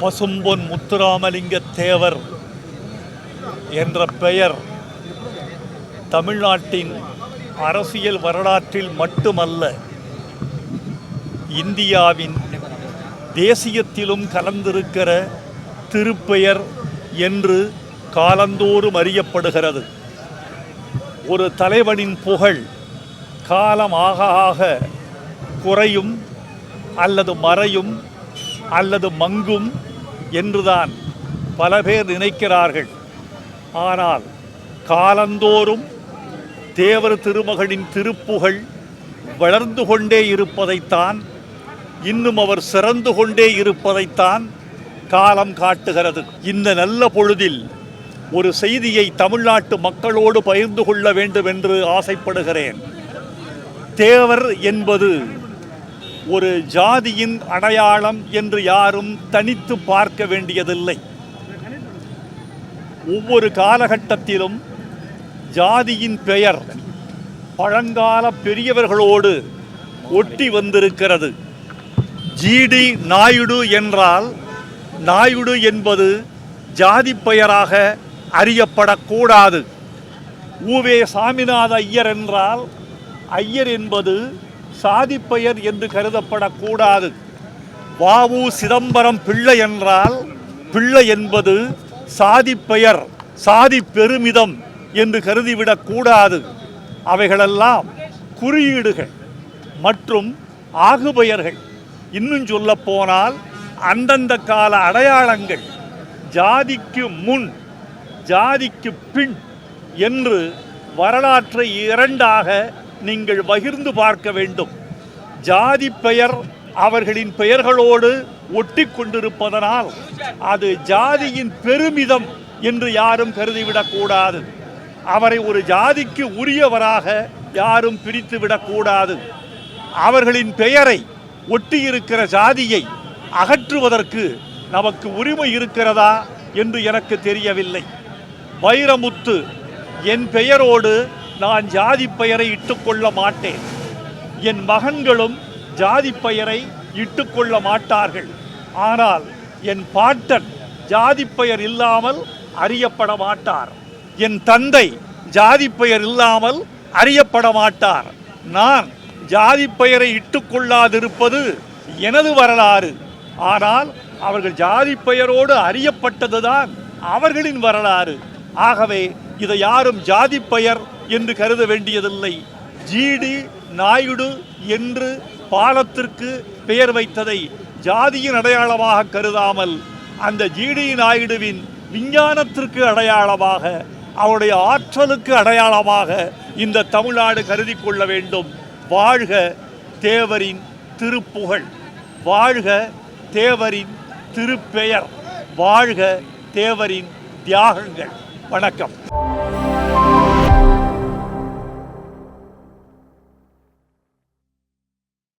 பசும்பொன் முத்துராமலிங்க தேவர் என்ற பெயர் தமிழ்நாட்டின் அரசியல் வரலாற்றில் மட்டுமல்ல இந்தியாவின் தேசியத்திலும் கலந்திருக்கிற திருப்பெயர் என்று காலந்தோறும் அறியப்படுகிறது. ஒரு தலைவனின் புகழ் காலம் ஆக ஆக குறையும் அல்லது மறையும் அல்லது மங்கும் என்றுதான் பல பேர் நினைக்கிறார்கள். ஆனால் காலந்தோறும் தேவர் திருமகளின் திருப்புகழ் வளர்ந்து கொண்டே இருப்பதைத்தான் இன்னும் அவர் சிறந்து கொண்டே இருப்பதைத்தான் காலம் காட்டுகிறது. இந்த நல்ல பொழுதில் ஒரு செய்தியை தமிழ்நாட்டு மக்களோடு பகிர்ந்து கொள்ள வேண்டும் என்று ஆசைப்படுகிறேன். தேவர் என்பது ஒரு ஜாதியின் அடையாளம் என்று யாரும் தனித்து பார்க்க வேண்டியதில்லை. ஒவ்வொரு காலகட்டத்திலும் ஜாதியின் பெயர் பழங்கால பெரியவர்களோடு ஒட்டி வந்திருக்கிறது. ஜிடி நாயுடு என்றால் நாயுடு என்பது ஜாதி பெயராக அறியப்படக்கூடாது. ஊவே சாமிநாத ஐயர் என்றால் ஐயர் என்பது சாதி பெயர் என்று கருதப்படக்கூடாது. வாவு சிதம்பரம் பிள்ளை என்றால் பிள்ளை என்பது சாதி பெயர் சாதி பெருமிதம் என்று கருதிவிடக் கூடாது. அவைகளெல்லாம் குறியீடுகள் மற்றும் ஆகுபெயர்கள். இன்னும் சொல்ல போனால் அந்தந்த கால அடையாளங்கள் ஜாதிக்கு முன் ஜாதிக்கு பின் என்று வரலாற்றை இரண்டாக நீங்கள் பகிர்ந்து பார்க்க வேண்டும். ஜாதி பெயர் அவர்களின் பெயர்களோடு ஒட்டி கொண்டிருப்பதனால் அது ஜாதியின் பெருமிதம் என்று யாரும் கருதிவிடக்கூடாது அவரை ஒரு ஜாதிக்கு உரியவராக யாரும் பிரித்து விடக்கூடாது அவர்களின் பெயரை ஒட்டியிருக்கிற ஜாதியை அகற்றுவதற்கு நமக்கு உரிமை இருக்கிறதா என்று எனக்கு தெரியவில்லை. வைரமுத்து என் பெயரோடு நான் ஜாதி பெயரை இட்டுக்கொள்ள மாட்டேன். என் மகன்களும் ஜாதி பெயரை இட்டுக்கொள்ள மாட்டார்கள். ஆனால் என் பாட்டன் ஜாதி பெயர் இல்லாமல் அறியப்பட மாட்டார். என் தந்தை ஜாதி பெயர் இல்லாமல் அறியப்பட மாட்டார். நான் ஜாதி பெயரை இட்டுக்கொள்ளாதிருப்பது எனது வரலாறு. ஆனால் அவர்கள் ஜாதி பெயரோடு அறியப்பட்டதுதான் அவர்களின் வரலாறு. ஆகவே இதை யாரும் ஜாதி பெயர் என்று கருத வேண்டியதில்லை. ஜிடி நாயுடு என்று பாலத்திற்கு பெயர் வைத்ததை ஜாதியின் அடையாளமாக கருதாமல் அந்த ஜிடி நாயுடுவின் விஞ்ஞானத்திற்கு அடையாளமாக அவருடைய ஆற்றலுக்கு அடையாளமாக இந்த தமிழ்நாடு கருதி கொள்ள வேண்டும். வாழ்க தேவரின் திருப்புகழ். வாழ்க தேவரின் திருப்பெயர். வாழ்க தேவரின் தியாகங்கள். வணக்கம்.